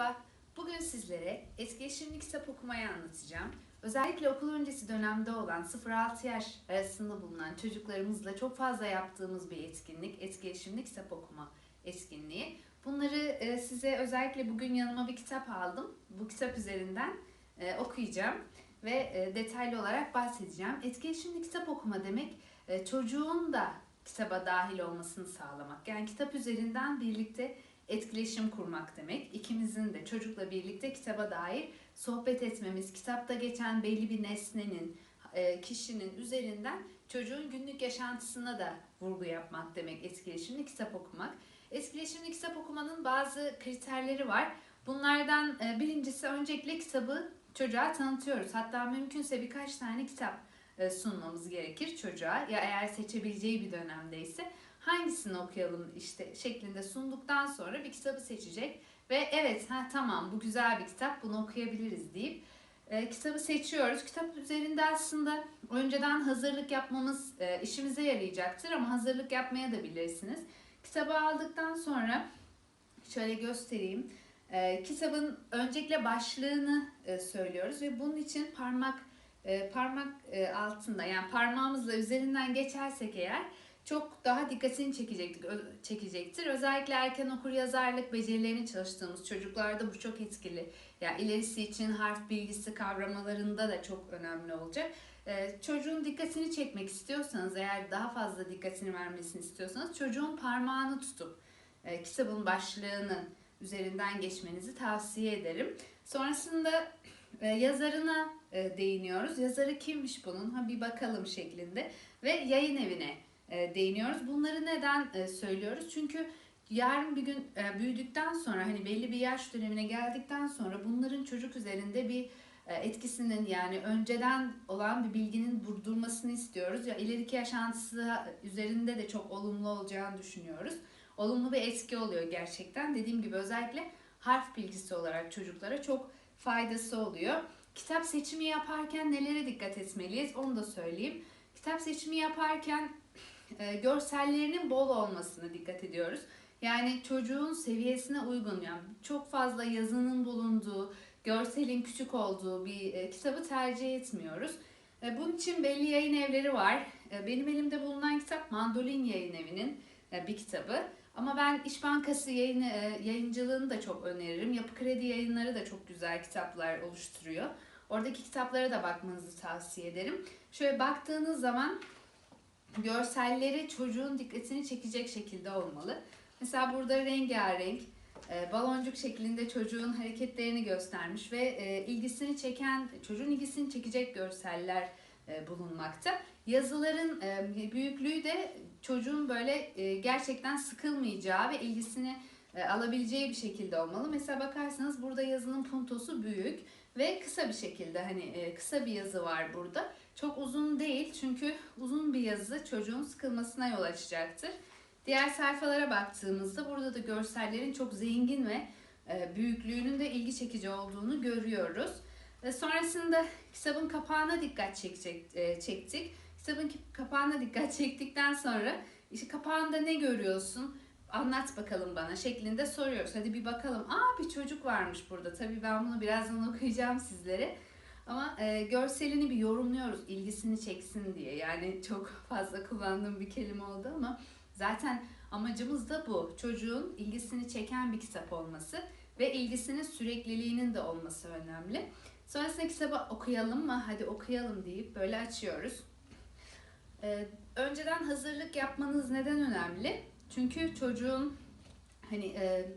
Merhaba, bugün sizlere etkileşimli kitap okumayı anlatacağım. Özellikle okul öncesi dönemde olan 0-6 yaş arasında bulunan çocuklarımızla çok fazla yaptığımız bir etkinlik, etkileşimli kitap okuma etkinliği. Bunları e, size özellikle bugün yanıma bir kitap aldım. Bu kitap üzerinden e, okuyacağım ve e, detaylı olarak bahsedeceğim. Etkileşimli kitap okuma demek çocuğun da kitaba dahil olmasını sağlamak. Yani kitap üzerinden birlikte etkileşim kurmak demek. İkimizin de çocukla birlikte kitaba dair sohbet etmemiz, kitapta geçen belli bir nesnenin, e, kişinin üzerinden çocuğun günlük yaşantısına da vurgu yapmak demek etkileşimli kitap okumak. Etkileşimli kitap okumanın bazı kriterleri var. Bunlardan e, birincisi öncelikle kitabı çocuğa tanıtıyoruz. Hatta mümkünse birkaç tane kitap e, sunmamız gerekir çocuğa. Ya eğer seçebileceği bir dönemdeyse hangisini okuyalım işte şeklinde sunduktan sonra bir kitabı seçecek ve evet ha tamam bu güzel bir kitap bunu okuyabiliriz deyip e, kitabı seçiyoruz. Kitap üzerinde aslında önceden hazırlık yapmamız e, işimize yarayacaktır ama hazırlık yapmaya da bilirsiniz. Kitabı aldıktan sonra şöyle göstereyim. E, kitabın öncelikle başlığını e, söylüyoruz ve bunun için parmak e, parmak e, altında yani parmağımızla üzerinden geçersek eğer çok daha dikkatini çekecektir, çekecektir. Özellikle erken okur yazarlık becerilerini çalıştığımız çocuklarda bu çok etkili. Yani ilerisi için harf bilgisi kavramalarında da çok önemli olacak. Ee, çocuğun dikkatini çekmek istiyorsanız, eğer daha fazla dikkatini vermesini istiyorsanız çocuğun parmağını tutup e, kitabın başlığını üzerinden geçmenizi tavsiye ederim. Sonrasında e, yazarına e, değiniyoruz. Yazarı kimmiş bunun? Ha bir bakalım şeklinde ve yayın evine değiniyoruz. Bunları neden e, söylüyoruz? Çünkü yarın bir gün e, büyüdükten sonra hani belli bir yaş dönemine geldikten sonra bunların çocuk üzerinde bir e, etkisinin yani önceden olan bir bilginin durmasını istiyoruz. Ya ileriki yaşantısı üzerinde de çok olumlu olacağını düşünüyoruz. Olumlu bir etki oluyor gerçekten. Dediğim gibi özellikle harf bilgisi olarak çocuklara çok faydası oluyor. Kitap seçimi yaparken nelere dikkat etmeliyiz onu da söyleyeyim. Kitap seçimi yaparken e, görsellerinin bol olmasına dikkat ediyoruz. Yani çocuğun seviyesine uygun yani çok fazla yazının bulunduğu, görselin küçük olduğu bir e, kitabı tercih etmiyoruz. E, bunun için belli yayın evleri var. Benim elimde bulunan kitap Mandolin Yayın Evi'nin bir kitabı. Ama ben İş Bankası yayını, yayıncılığını da çok öneririm. Yapı Kredi yayınları da çok güzel kitaplar oluşturuyor. Oradaki kitaplara da bakmanızı tavsiye ederim. Şöyle baktığınız zaman görselleri çocuğun dikkatini çekecek şekilde olmalı. Mesela burada rengarenk, e, baloncuk şeklinde çocuğun hareketlerini göstermiş ve e, ilgisini çeken, çocuğun ilgisini çekecek görseller e, bulunmakta. Yazıların büyüklüğü de çocuğun böyle gerçekten sıkılmayacağı ve ilgisini alabileceği bir şekilde olmalı. Mesela bakarsanız burada yazının puntosu büyük ve kısa bir şekilde hani kısa bir yazı var burada. Çok uzun değil çünkü uzun bir yazı çocuğun sıkılmasına yol açacaktır. Diğer sayfalara baktığımızda burada da görsellerin çok zengin ve e, büyüklüğünün de ilgi çekici olduğunu görüyoruz. Ve sonrasında kitabın kapağına dikkat e, çektik. Kitabın ki- kapağına dikkat çektikten sonra işte kapağında ne görüyorsun? Anlat bakalım bana şeklinde soruyoruz. Hadi bir bakalım. Aa bir çocuk varmış burada. Tabii ben bunu birazdan okuyacağım sizlere. Ama e, görselini bir yorumluyoruz ilgisini çeksin diye. Yani çok fazla kullandığım bir kelime oldu ama zaten amacımız da bu. Çocuğun ilgisini çeken bir kitap olması ve ilgisinin sürekliliğinin de olması önemli. Sonrasında kitabı okuyalım mı? Hadi okuyalım deyip böyle açıyoruz. Ee, önceden hazırlık yapmanız neden önemli? Çünkü çocuğun hani e,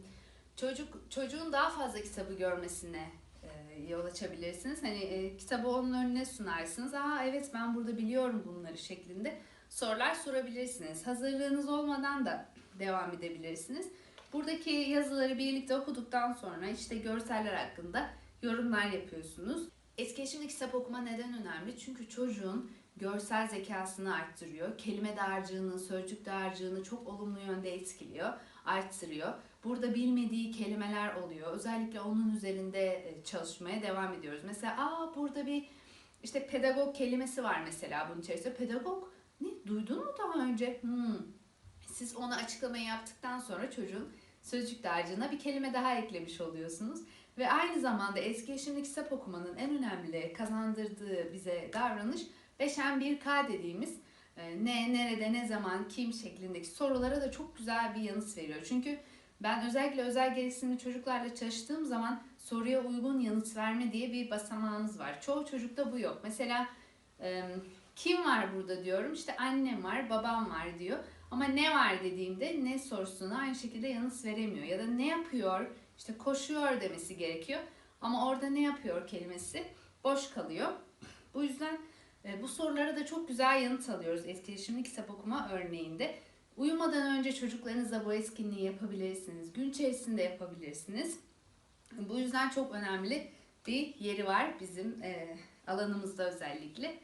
çocuk çocuğun daha fazla kitabı görmesine yol açabilirsiniz. Hani e, kitabı onun önüne sunarsınız. Aa evet ben burada biliyorum bunları şeklinde sorular sorabilirsiniz. Hazırlığınız olmadan da devam edebilirsiniz. Buradaki yazıları birlikte okuduktan sonra işte görseller hakkında yorumlar yapıyorsunuz. Etkileşimli kitap okuma neden önemli? Çünkü çocuğun görsel zekasını arttırıyor. Kelime dağarcığını, sözcük dağarcığını çok olumlu yönde etkiliyor, arttırıyor. Burada bilmediği kelimeler oluyor. Özellikle onun üzerinde e, çalışmaya devam ediyoruz. Mesela aa burada bir işte pedagog kelimesi var mesela bunun içerisinde. Pedagog ne? Duydun mu daha önce? Hmm. Siz ona açıklamayı yaptıktan sonra çocuğun sözcük dağarcığına bir kelime daha eklemiş oluyorsunuz. Ve aynı zamanda eski yaşamlı kitap okumanın en önemli kazandırdığı bize davranış 5M1K dediğimiz e, ne, nerede, ne zaman, kim şeklindeki sorulara da çok güzel bir yanıt veriyor. Çünkü ben özellikle özel gereksinimli çocuklarla çalıştığım zaman soruya uygun yanıt verme diye bir basamağımız var. Çoğu çocukta bu yok. Mesela kim var burada diyorum. İşte annem var, babam var diyor. Ama ne var dediğimde ne sorusuna aynı şekilde yanıt veremiyor. Ya da ne yapıyor, işte koşuyor demesi gerekiyor. Ama orada ne yapıyor kelimesi boş kalıyor. Bu yüzden bu sorulara da çok güzel yanıt alıyoruz etkileşimli kitap okuma örneğinde. Uyumadan önce çocuklarınızla bu etkinliği yapabilirsiniz. Gün içerisinde yapabilirsiniz. Bu yüzden çok önemli bir yeri var bizim e, alanımızda özellikle.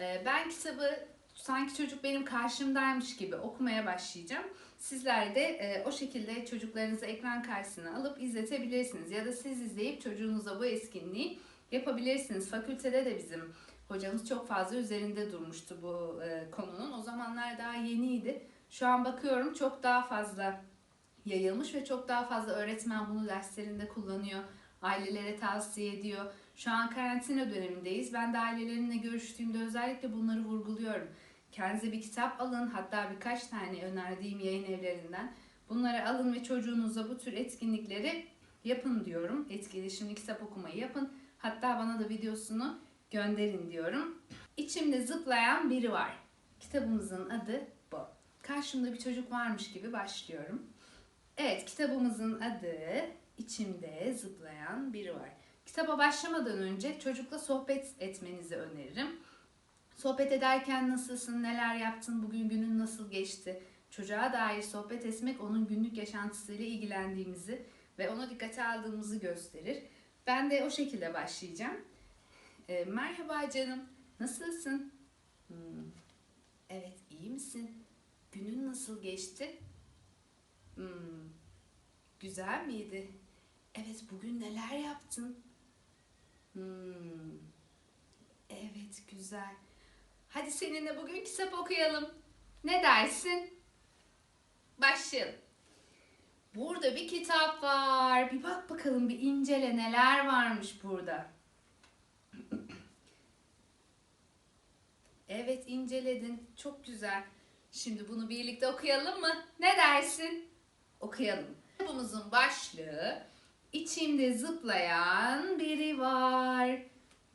E, ben kitabı sanki çocuk benim karşımdaymış gibi okumaya başlayacağım. Sizler de e, o şekilde çocuklarınızı ekran karşısına alıp izletebilirsiniz. Ya da siz izleyip çocuğunuza bu etkinliği yapabilirsiniz. Fakültede de bizim hocamız çok fazla üzerinde durmuştu bu e, konunun. O zamanlar daha yeniydi. Şu an bakıyorum çok daha fazla yayılmış ve çok daha fazla öğretmen bunu derslerinde kullanıyor. Ailelere tavsiye ediyor. Şu an karantina dönemindeyiz. Ben de ailelerinle görüştüğümde özellikle bunları vurguluyorum. Kendinize bir kitap alın. Hatta birkaç tane önerdiğim yayın evlerinden. Bunları alın ve çocuğunuza bu tür etkinlikleri yapın diyorum. Etkileşimli kitap okumayı yapın. Hatta bana da videosunu gönderin diyorum. İçimde zıplayan biri var. Kitabımızın adı. Karşımda bir çocuk varmış gibi başlıyorum. Evet, kitabımızın adı İçimde zıplayan biri var. Kitaba başlamadan önce çocukla sohbet etmenizi öneririm. Sohbet ederken nasılsın, neler yaptın, bugün günün nasıl geçti? Çocuğa dair sohbet etmek onun günlük yaşantısıyla ilgilendiğimizi ve onu dikkate aldığımızı gösterir. Ben de o şekilde başlayacağım. E, merhaba canım, nasılsın? Hmm, evet, iyi misin? Günün nasıl geçti? Hmm, güzel miydi? Evet, bugün neler yaptın? Hmm, evet, güzel. Hadi seninle bugün kitap okuyalım. Ne dersin? Başlayalım. Burada bir kitap var. Bir bak bakalım, bir incele neler varmış burada. Evet, inceledin. Çok güzel. Şimdi bunu birlikte okuyalım mı? Ne dersin? Okuyalım. Kitabımızın başlığı İçimde zıplayan biri var.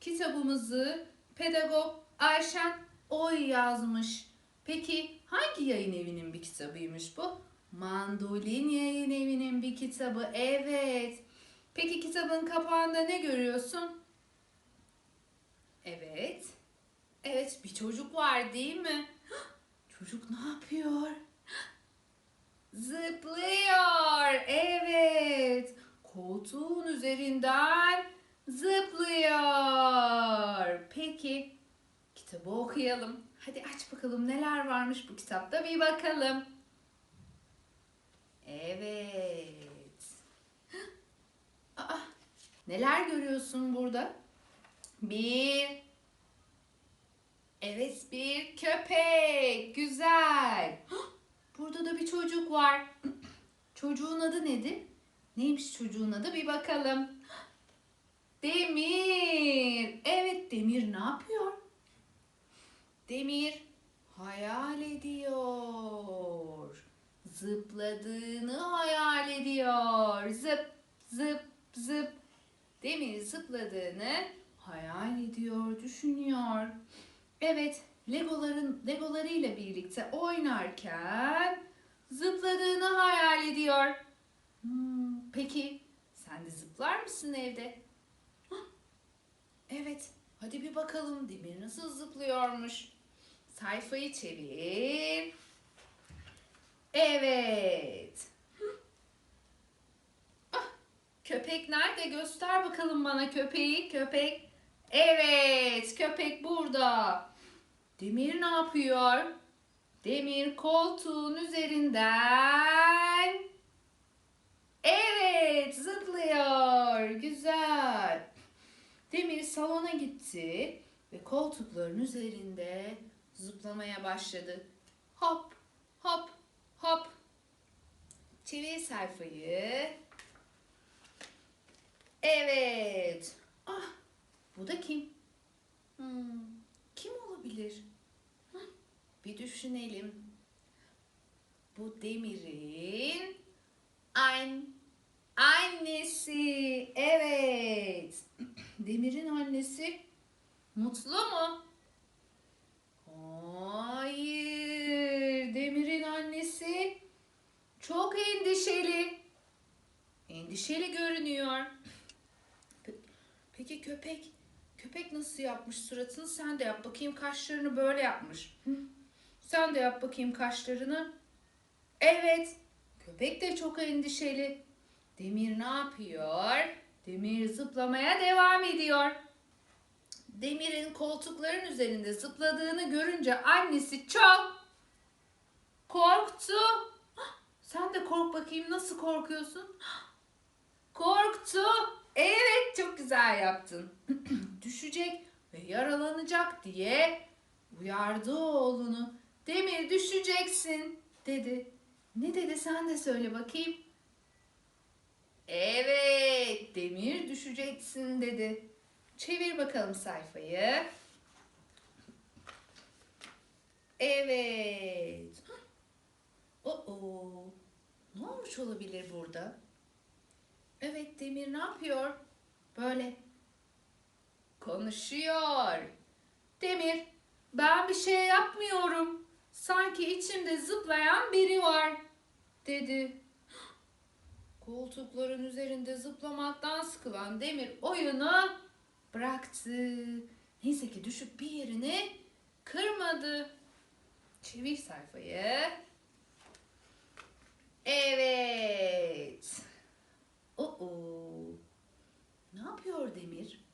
Kitabımızı pedagog Ayşen Oy yazmış. Peki hangi yayın evinin bir kitabıymış bu? Mandolin yayın evinin bir kitabı. Evet. Peki kitabın kapağında ne görüyorsun? Evet. Evet bir çocuk var değil mi? Çocuk ne yapıyor? Zıplıyor. Evet. Koltuğun üzerinden zıplıyor. Peki kitabı okuyalım. Hadi aç bakalım neler varmış bu kitapta bir bakalım. Evet. Aa, neler görüyorsun burada? Bir. Evet bir köpek. Güzel. Burada da bir çocuk var. Çocuğun adı nedir? Neymiş çocuğun adı bir bakalım. Demir. Evet Demir ne yapıyor? Demir hayal ediyor. Zıpladığını hayal ediyor. Zıp zıp zıp. Demir zıpladığını hayal ediyor, düşünüyor. Evet, Legoların Legolarıyla birlikte oynarken zıpladığını hayal ediyor. Hmm, peki sen de zıplar mısın evde? Evet, hadi bir bakalım Demir nasıl zıplıyormuş. Sayfayı çevir. Evet. Ah, köpek nerede? Göster bakalım bana köpeği. Köpek. Evet, köpek burada. Demir ne yapıyor? Demir koltuğun üzerinden Evet, zıplıyor. Güzel. Demir salona gitti ve koltukların üzerinde zıplamaya başladı. Hop, hop, hop. Çevir sayfayı. Evet. Ah, bu da kim? Hmm, kim olabilir? Bir düşünelim. Bu Demir'in an annesi. Evet. Demir'in annesi mutlu mu? Hayır. Demir'in annesi çok endişeli. Endişeli görünüyor. Pe- Peki köpek? Köpek nasıl yapmış suratını? Sen de yap bakayım kaşlarını böyle yapmış. Sen de yap bakayım kaşlarını. Evet. Köpek de çok endişeli. Demir ne yapıyor? Demir zıplamaya devam ediyor. Demir'in koltukların üzerinde zıpladığını görünce annesi çok korktu. Sen de kork bakayım nasıl korkuyorsun? Korktu. Evet çok güzel yaptın. Düşecek ve yaralanacak diye uyardı oğlunu. Demir düşeceksin dedi. Ne dedi sen de söyle bakayım. Evet, Demir düşeceksin dedi. Çevir bakalım sayfayı. Evet. Oo. Ne olmuş olabilir burada? Evet, Demir ne yapıyor? Böyle konuşuyor. Demir, ben bir şey yapmıyorum. Sanki içimde zıplayan biri var, dedi. Koltukların üzerinde zıplamaktan sıkılan Demir oyunu bıraktı. Neyse ki düşüp bir yerini kırmadı. Çevir sayfayı. Evet. Oo. Ne yapıyor Demir?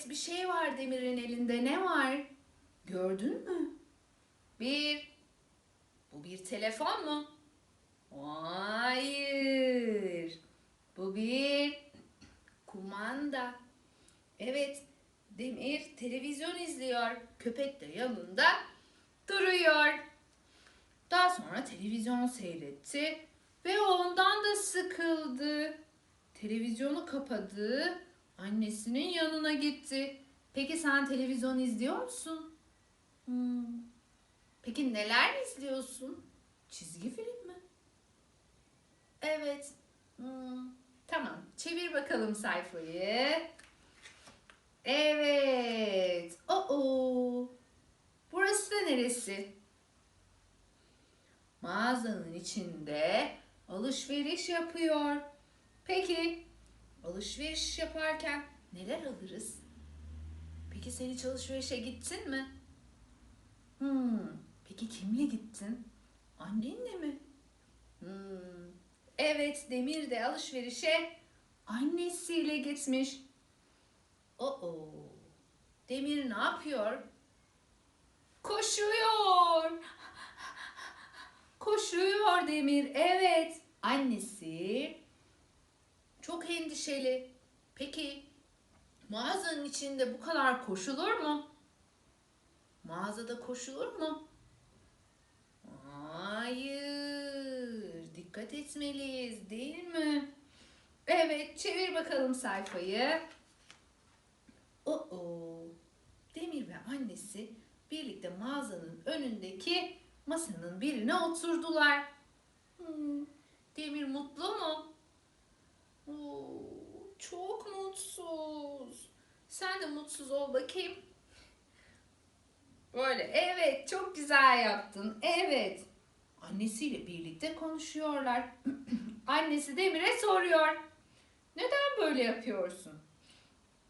Evet bir şey var Demir'in elinde. Ne var? Gördün mü? Bir. Bu bir telefon mu? Hayır. Bu bir kumanda. Evet, Demir televizyon izliyor. Köpek de yanında duruyor. Daha sonra televizyon seyretti ve ondan da sıkıldı. Televizyonu kapadı. Annesinin yanına gitti. Peki sen televizyon izliyor musun? Hmm. Peki neler izliyorsun? Çizgi film mi? Evet. Hmm, Tamam. Çevir bakalım sayfayı. Evet. Oo. Burası da neresi? Mağazanın içinde alışveriş yapıyor. Peki alışveriş yaparken neler alırız? Peki sen hiç alışverişe gittin mi? Hmm. Peki kimle gittin? Annenle mi? Hmm. Evet, Demir de alışverişe annesiyle gitmiş. Oo. Demir ne yapıyor? Koşuyor. Koşuyor Demir. Evet. Annesi çok endişeli. Peki mağazanın içinde bu kadar koşulur mu? Mağazada koşulur mu? Hayır. Dikkat etmeliyiz değil mi? Evet, çevir bakalım sayfayı. Oo. Demir ve annesi birlikte mağazanın önündeki masanın birine oturdular. Hmm, Demir mutlu mu? Oo, çok mutsuz. Sen de mutsuz ol bakayım. Böyle evet çok güzel yaptın. Evet. Annesiyle birlikte konuşuyorlar. Annesi Demir'e soruyor. Neden böyle yapıyorsun?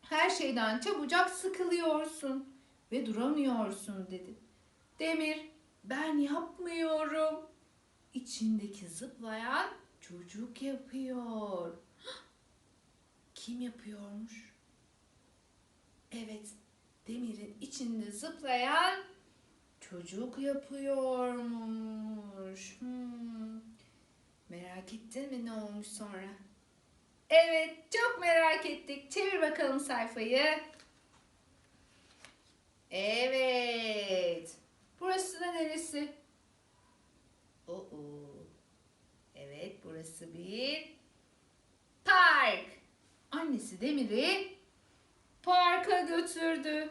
Her şeyden çabucak sıkılıyorsun ve duramıyorsun dedi. Demir, ben yapmıyorum. İçindeki zıplayan çocuk yapıyor. Kim yapıyormuş? Evet, Demir'in içinde zıplayan çocuk yapıyormuş. Hmm. Merak ettin mi ne olmuş sonra? Evet, çok merak ettik. Çevir bakalım sayfayı. Evet. Burası da neresi? Oo. Burası bir. Demir'i parka götürdü.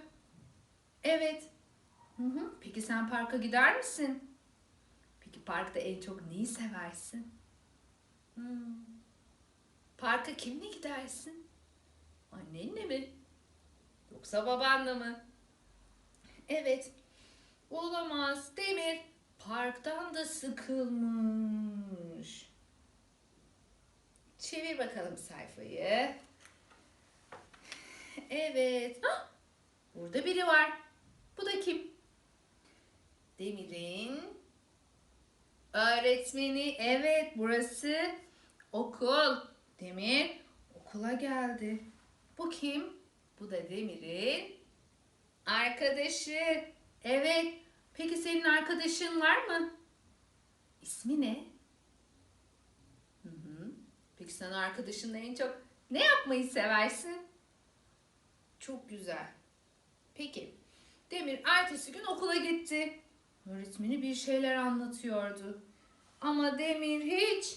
Evet. Hı hı. Peki sen parka gider misin? Peki parkta en çok neyi seversin? Hmm. Parka kimle gidersin? Annenle mi? Yoksa babanla mı? Evet. Olamaz. Demir parktan da sıkılmış. Çevir bakalım sayfayı. Evet. Hah! Burada biri var. Bu da kim? Demir'in öğretmeni. Evet, burası okul. Demir okula geldi. Bu kim? Bu da Demir'in arkadaşı. Evet. Peki senin arkadaşın var mı? İsmi ne? Hı hı. Peki sen arkadaşınla en çok ne yapmayı seversin? Çok güzel. Peki. Demir ertesi gün okula gitti. Öğretmeni bir şeyler anlatıyordu. Ama Demir hiç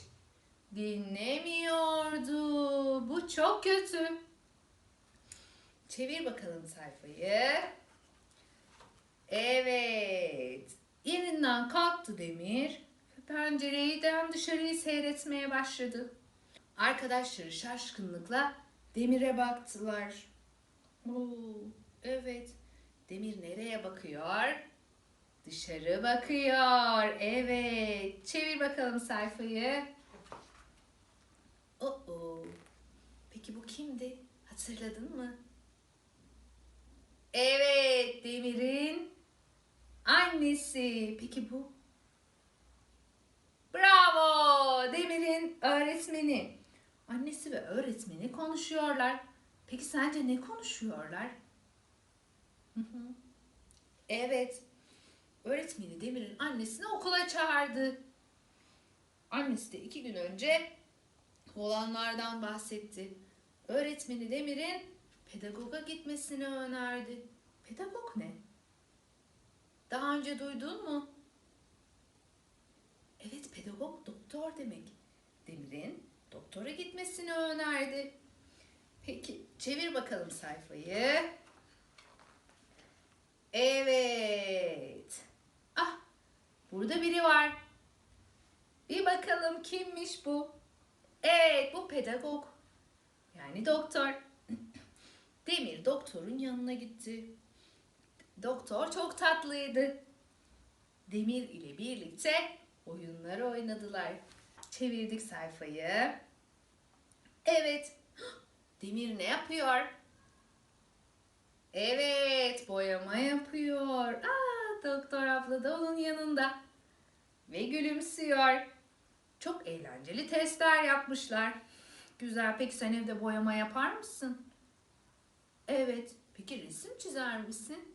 dinlemiyordu. Bu çok kötü. Çevir bakalım sayfayı. Evet. Yerinden kalktı Demir ve pencereden dışarıyı seyretmeye başladı. Arkadaşları şaşkınlıkla Demir'e baktılar. Oo, evet. Demir nereye bakıyor? Dışarı bakıyor. Evet. Çevir bakalım sayfayı. Oo. Peki bu kimdi? Hatırladın mı? Evet, Demir'in annesi. Peki bu? Bravo! Demir'in öğretmeni. Annesi ve öğretmeni konuşuyorlar. Peki sence ne konuşuyorlar? Hı hı. Evet. Öğretmeni Demir'in annesini okula çağırdı. Annesi de iki gün önce olanlardan bahsetti. Öğretmeni Demir'in pedagoga gitmesini önerdi. Pedagog ne? Daha önce duydun mu? Evet, pedagog doktor demek. Demir'in doktora gitmesini önerdi. Peki, çevir bakalım sayfayı. Evet. Ah, burada biri var. Bir bakalım kimmiş bu? Evet, bu pedagog. Yani doktor. Demir doktorun yanına gitti. Doktor çok tatlıydı. Demir ile birlikte oyunlar oynadılar. Çevirdik sayfayı. Evet. Demir ne yapıyor? Evet, boyama yapıyor. Aa, doktor abla da onun yanında. Ve gülümsüyor. Çok eğlenceli testler yapmışlar. Güzel. Peki sen evde boyama yapar mısın? Evet. Peki resim çizer misin?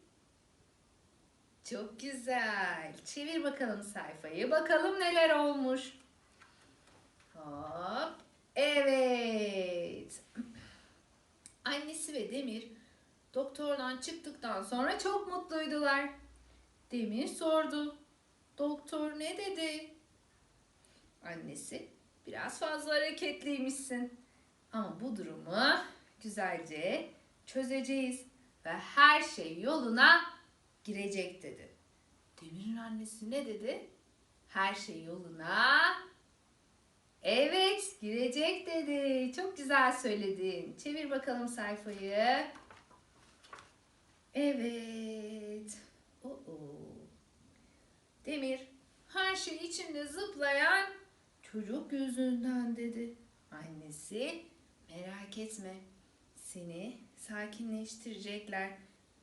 Çok güzel. Çevir bakalım sayfayı. Bakalım neler olmuş. Hop. Evet. Annesi ve Demir doktordan çıktıktan sonra çok mutluydular. Demir sordu. Doktor ne dedi? Annesi biraz fazla hareketliymişsin. Ama bu durumu güzelce çözeceğiz ve her şey yoluna girecek dedi. Demir'in annesi ne dedi? Her şey yoluna Evet, girecek dedi. Çok güzel söyledin. Çevir bakalım sayfayı. Evet. Oo. Demir, her şey içinde zıplayan çocuk yüzünden dedi. Annesi, merak etme. Seni sakinleştirecekler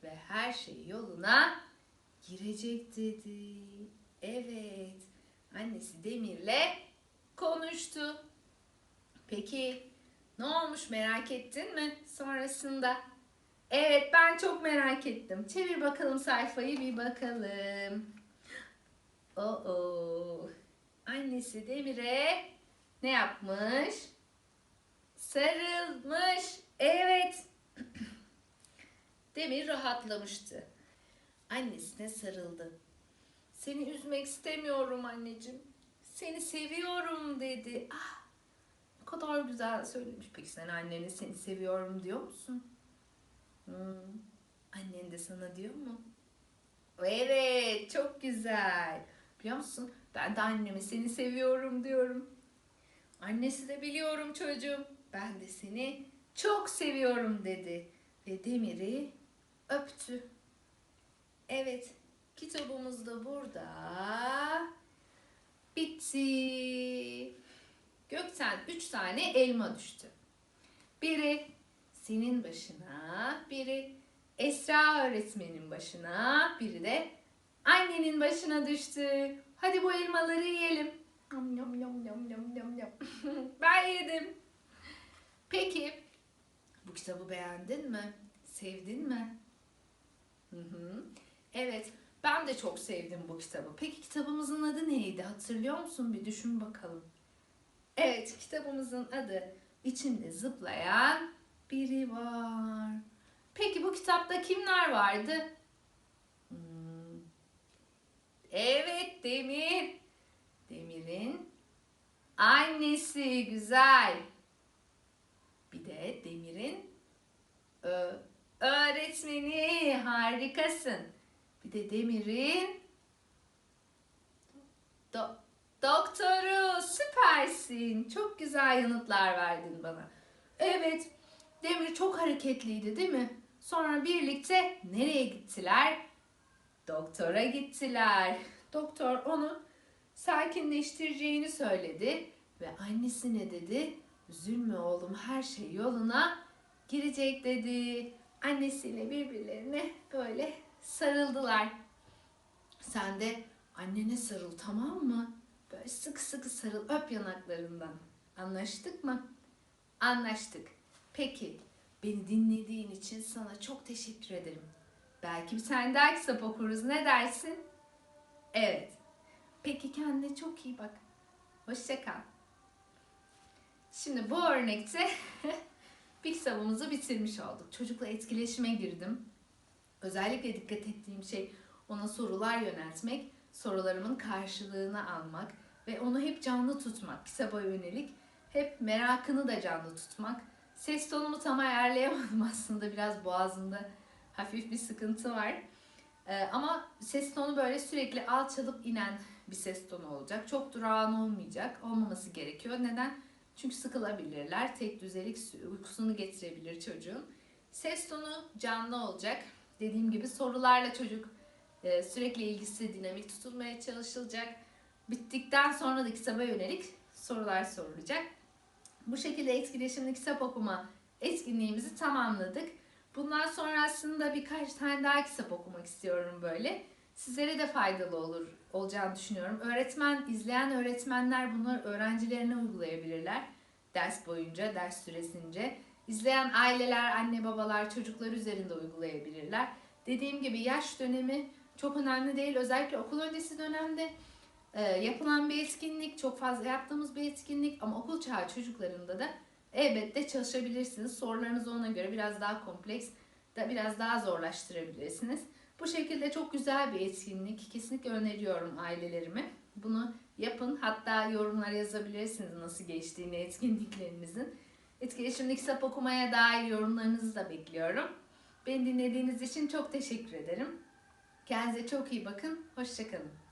ve her şey yoluna girecek dedi. Evet. Annesi Demir'le konuştu. Peki ne olmuş merak ettin mi sonrasında? Evet ben çok merak ettim. Çevir bakalım sayfayı bir bakalım. Oo. Annesi Demir'e ne yapmış? Sarılmış. Evet. Demir rahatlamıştı. Annesine sarıldı. Seni üzmek istemiyorum anneciğim. Seni seviyorum dedi. Ah, Ne kadar güzel söylemiş. Peki sen annene seni seviyorum diyor musun? Hmm. Annen de sana diyor mu? Evet, çok güzel. Biliyor musun? Ben de anneme seni seviyorum diyorum. Annesi de biliyorum çocuğum. Ben de seni çok seviyorum dedi. Ve Demir'i öptü. Evet, kitabımız da burada. Bitti. Gökten üç tane elma düştü. Biri senin başına, biri Esra öğretmenin başına, biri de annenin başına düştü. Hadi bu elmaları yiyelim. Yam yam yam yam yam yam yam. ben yedim. Peki bu kitabı beğendin mi? Sevdin mi? Hı hı. Evet, ben de çok sevdim bu kitabı. Peki kitabımızın adı neydi? Hatırlıyor musun? Bir düşün bakalım. Evet, kitabımızın adı içinde zıplayan biri var. Peki bu kitapta kimler vardı? Hmm. Evet, Demir. Demir'in annesi güzel. Bir de Demir'in öğretmeni harikasın. Bir de Demir'in do- doktoru süpersin. Çok güzel yanıtlar verdin bana. Evet, Demir çok hareketliydi değil mi? Sonra birlikte nereye gittiler? Doktora gittiler. Doktor onu sakinleştireceğini söyledi ve annesine dedi, üzülme oğlum her şey yoluna girecek dedi. Annesiyle birbirlerine böyle sarıldılar. Sen de annene sarıl tamam mı? Böyle sıkı sıkı sarıl öp yanaklarından. Anlaştık mı? Anlaştık. Peki beni dinlediğin için sana çok teşekkür ederim. Belki tane daha kitap okuruz. Ne dersin? Evet. Peki kendine çok iyi bak. Hoşça kal. Şimdi bu örnekte bir kitabımızı bitirmiş olduk. Çocukla etkileşime girdim. Özellikle dikkat ettiğim şey ona sorular yöneltmek, sorularımın karşılığını almak ve onu hep canlı tutmak, kitaba yönelik. Hep merakını da canlı tutmak. Ses tonumu tam ayarlayamadım aslında biraz boğazımda hafif bir sıkıntı var. Ee, ama ses tonu böyle sürekli alçalıp inen bir ses tonu olacak. Çok durağan olmayacak. Olmaması gerekiyor. Neden? Çünkü sıkılabilirler. Tek düzelik uykusunu getirebilir çocuğun. Ses tonu canlı olacak. Dediğim gibi sorularla çocuk e, sürekli ilgisi dinamik tutulmaya çalışılacak. Bittikten sonra da kitaba yönelik sorular sorulacak. Bu şekilde etkileşimli kitap okuma etkinliğimizi tamamladık. Bundan sonra aslında birkaç tane daha kitap okumak istiyorum böyle. Sizlere de faydalı olur olacağını düşünüyorum. Öğretmen, izleyen öğretmenler bunları öğrencilerine uygulayabilirler. Ders boyunca, ders süresince. İzleyen aileler, anne babalar, çocuklar üzerinde uygulayabilirler. Dediğim gibi yaş dönemi çok önemli değil. Özellikle okul öncesi dönemde e, yapılan bir etkinlik, çok fazla yaptığımız bir etkinlik ama okul çağı çocuklarında da elbette çalışabilirsiniz. Sorularınızı ona göre biraz daha kompleks, da biraz daha zorlaştırabilirsiniz. Bu şekilde çok güzel bir etkinlik. Kesinlikle öneriyorum ailelerime. Bunu yapın. Hatta yorumlara yazabilirsiniz nasıl geçtiğini etkinliklerimizin. Etkileşimli kitap okumaya dair yorumlarınızı da bekliyorum. Beni dinlediğiniz için çok teşekkür ederim. Kendinize çok iyi bakın. Hoşçakalın.